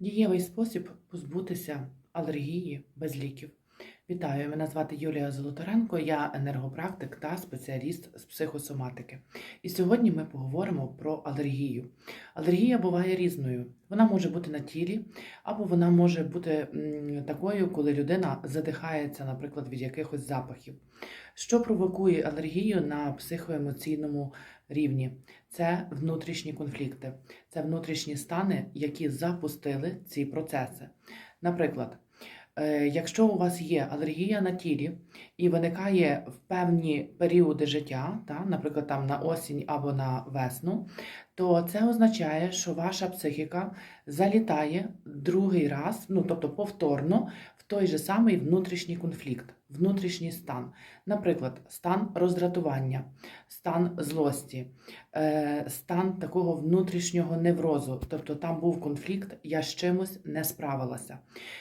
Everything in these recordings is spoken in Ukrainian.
Дієвий спосіб позбутися алергії без ліків. Вітаю, мене звати Юлія Золотаренко, я енергопрактик та спеціаліст з психосоматики. І сьогодні ми поговоримо про алергію. Алергія буває різною. Вона може бути на тілі, або вона може бути такою, коли людина задихається, наприклад, від якихось запахів. Що провокує алергію на психоемоційному рівні? Це внутрішні конфлікти, це внутрішні стани, які запустили ці процеси. Наприклад, е, якщо у вас є алергія на тілі і виникає в певні періоди життя, та, наприклад, там на осінь або на весну, то це означає, що ваша психіка залітає другий раз, ну тобто повторно, в той же самий внутрішній конфлікт, внутрішній стан. Наприклад, стан роздратування, стан злості, е, стан такого внутрішнього неврозу, тобто там був конфлікт, я з чимось не справилася.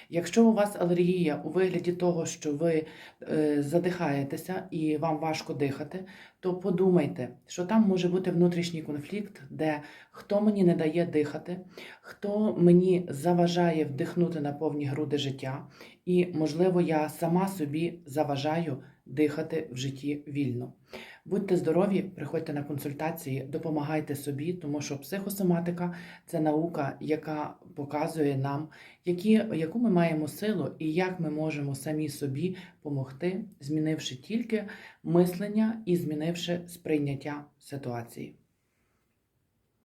Якщо у вас алергія у вигляді того, що ви е, задихаєтеся і вам важко дихати, то подумайте, що там може бути внутрішній конфлікт, де хто мені не дає дихати, хто мені заважає вдихнути на повні груди життя, і, можливо, я сама собі заважаю дихати в житті вільно. Будьте здорові, приходьте на консультації, допомагайте собі, тому що психосоматика це наука, яка показує нам, які, яку ми маємо силу і як ми можемо самі собі допомогти, змінивши тільки мислення і змінивши сприйняття ситуації.